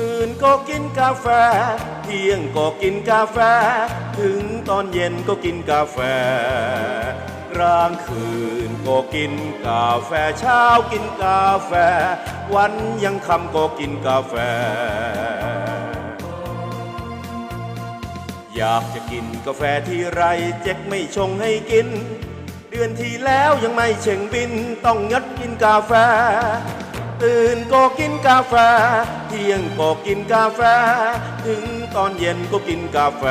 ตื่นก็กินกาแฟ เที่ยงก็กินกาแฟ ถึงตอนเย็นก็กินกาแฟกลางคืนก็กินกาแฟเช้ากินกาแฟ วันยังคำก็กินกาแฟ อยากจะกินกาแฟที่ไรเจ๊กไม่ชงให้กิน เดือนที่แล้วยังไม่เช่งบินต้องงัดกินกาแฟ ตื่นก็กินกาแฟ เที่ยงก็กินกาแฟ ถึงตอนเย็นก็กินกาแฟ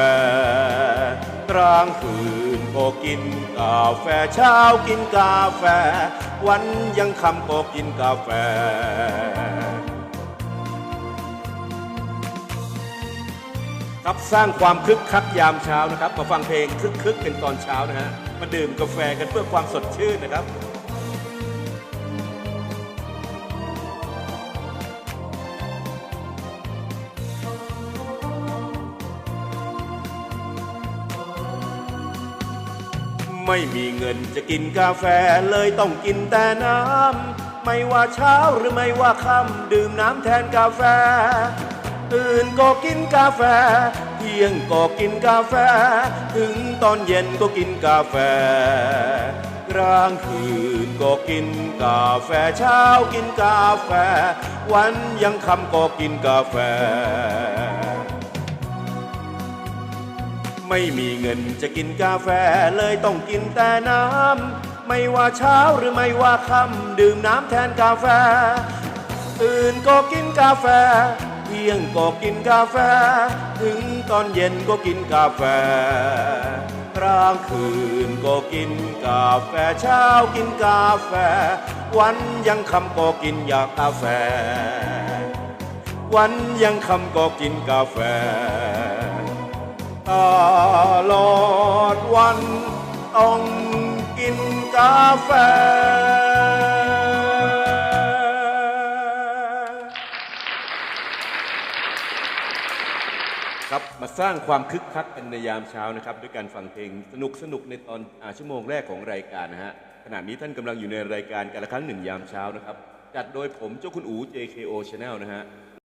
กลางคืนก็กินกาแฟ เช้ากินกาแฟ วันยังค่ำก็กินกาแฟครับสร้างความคึกคักยามเช้านะครับ มาฟังเพลงคึกคึกๆกันตอนเช้านะฮะ มาดื่มกาแฟกันเพื่อความสดชื่นนะครับ ไม่มีเงินจะกินกาแฟเลยต้องกินแต่น้ำ ไม่ว่าเช้าหรือไม่ว่าค่ำดื่มน้ำแทนกาแฟ ตื่นก็กินกาแฟ เที่ยงก็กินกาแฟ ถึงตอนเย็นก็กินกาแฟกลางคืนก็กินกาแฟเช้ากินกาแฟ วันยังค่ำก็กินกาแฟ ไม่มีเงินจะกินกาแฟเลยต้องกินแต่น้ำ ไม่ว่าเช้าหรือไม่ว่าค่ำดื่มน้ำแทนกาแฟ ตื่นก็กินกาแฟ เที่ยงก็กินกาแฟ ถึงตอนเย็นก็กินกาแฟกลางคืนก็กินกาแฟเช้ากินกาแฟ วันยังค่ำก็กินยากาแฟ วันยังค่ำก็กินกาแฟ ตลอดวันต้องกินกาแฟ ครับมาสร้างความคึกคักกันในยามเช้านะครับ ด้วยการฟังเพลงสนุกสนุกในตอนอาชั่วโมงแรกของรายการนะฮะขณะนี้ท่านกำลังอยู่ในรายการกันละครั้งหนึ่งยามเช้านะครับ จัดโดยผมเจ้าคุณอู JKO Channel นะฮะ